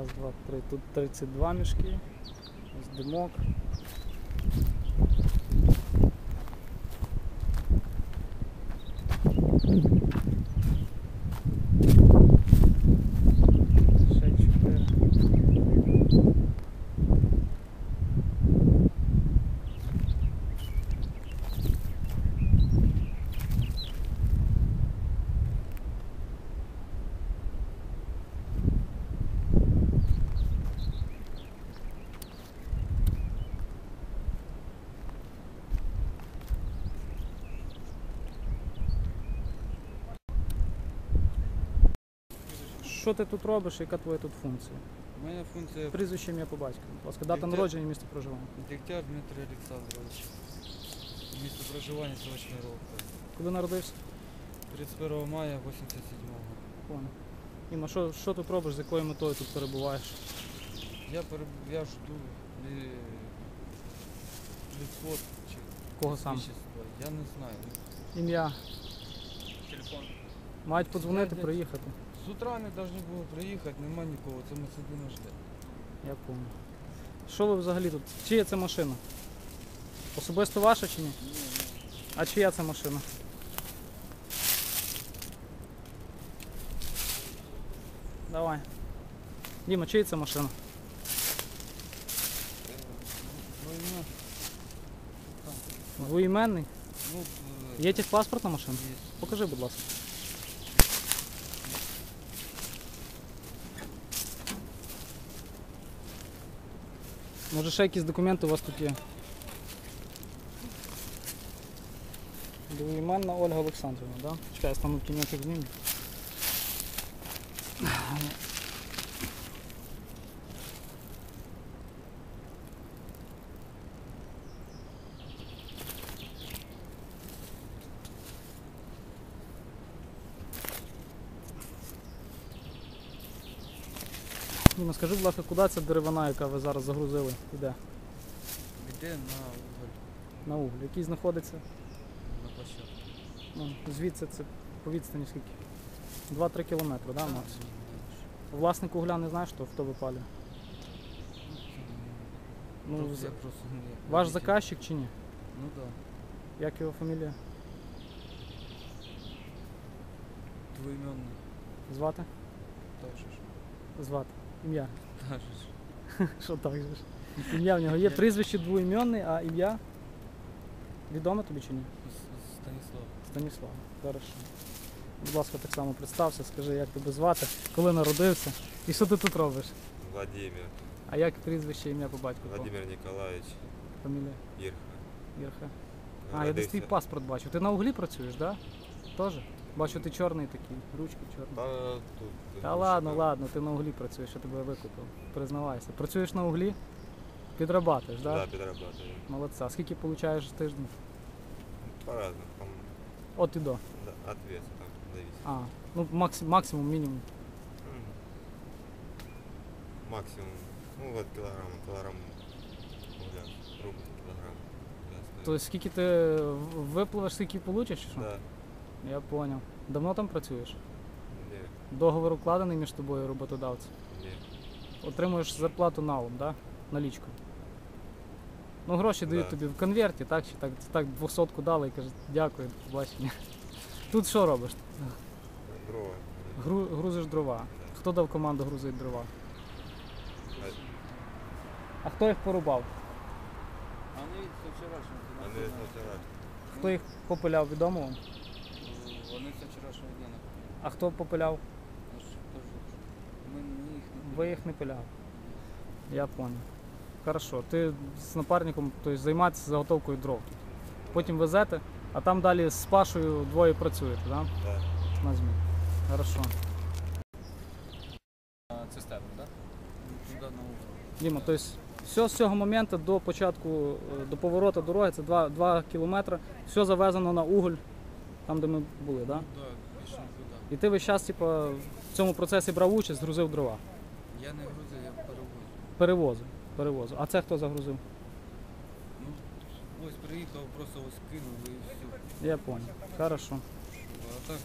Раз, два, три. Тут 32 мішки. Ось димок. Ще чотири. Що ти тут робиш, яка твоя тут функція? У мене функція Прізвище ім'я по батькові. Будь ласка, дата Дегтяр. народження і місце проживання. Дегтяр Дмитрий Олександрович. Місто проживання селищний Ровка. Коли народився? 31 мая 87-го. Понял. Іма, що, що тут робиш, з якою метою тут перебуваєш? Я, переб... я жду лі... відход чи Кого сам? вещества. Я не знаю. Ім'я. Телефон. Мають подзвонити, приїхати. З утра не повинні були приїхати, нема нікого, це ми сидимо ждемо. Я понял. Що ви взагалі тут? Чия це машина? Особисто ваша чи ні? Ні, ні. А чия це машина? Давай. Діма, чия це машина? Ім'я, Двоіменний? ну, е, Є техпаспортна машина? є. Покажи, будь ласка. Може ще якісь документи у вас тут є? Двоіменна Ольга Олександрівна, так? Да? Чекай, я стану кінець зніму. Діма, скажи, будь ласка, куди ця деревина, яка ви зараз загрузили, йде? Йде на уголь, На уголь, який знаходиться? на площадку. Ну, звідси це по відстані скільки? 2-3 кілометри, да, Макс? Ну, Власник угля не знаєш, хто, хто випалює? Ну, з- я просто не ваш заказчик чи ні? Ну так. Да. Як його фамілія? Двоіменний. Звати? Так же ж. Звати. Ім'я. Так же ж. Що так же ж? Ім'я в нього є прізвище двоіменний, а ім'я? Відомо тобі чи ні? С- Станіслав. Станіслав. Хорошо. Будь ласка, так само представся, скажи, як тебе звати, коли народився і що ти тут робиш? Владимир. А як прізвище, ім'я по батьку? Владимир Николаевич Фамілія Ірха. Ірха. А, я десь твій паспорт бачу. Ти на углі працюєш, так? Да? Теж? Бачу, ти чорний такий, ручки чорні. Та, тут, Та ладно, ладно, ти на углі працюєш, я тебе викупив. Признавайся. Працюєш на углі, підрабатуєш, так? Да, Да? підрабатываю. Молодця. Скільки получаєш в тиждень? По-разному. Там, От і до. да, от веса там зависит. А, ну макс, максимум, мінімум. М. Максимум. Ну, вот килограмм, килограмм угля. Рубль килограмм. угля стоит. Тобто скільки ти в- випливеш, скільки получиш, чи що? Да. Я поняв. Давно там працюєш? Не, Договор укладений між тобою і роботодавцем. не. Отримуєш зарплату налом, да? Налічку. Ну, гроші дають Да. тобі в конверті, так? Чи так, так 200 дали і кажуть, дякую, до побачення. Тут що робиш? Дрова. Гру, грузиш дрова. Хто дав команду грузити дрова? А хто їх порубав? А вони це вчорашнього дня. Вони з вчора. Хто їх попиляв, відомо вам? Вони це вчорашнього дня напевно. А хто попиляв? Ну, що, Ми їх не Ви їх не пиляв. Я понял. Хорошо. Ти з напарником тобто, займаєтеся заготовкою дров. тут. Потім везете, а там далі з Пашою двоє працюєте, да? Да. На зміні. Хорошо. цистерну, так? туди на угол. Діма, тобто все з цього моменту до початку, е, до повороту дороги, це 2, 2 кілометри, все завезено на уголь, там де ми були, да? Так, пішов туди. І ти весь час типу, в цьому процесі брав участь, грузив дрова. Я не грузив, я перевозив. Перевозив. Перевозив. А це хто загрузив? Ну, ось приїхав, просто ось кинув і все. Я понял. Хорошо. А так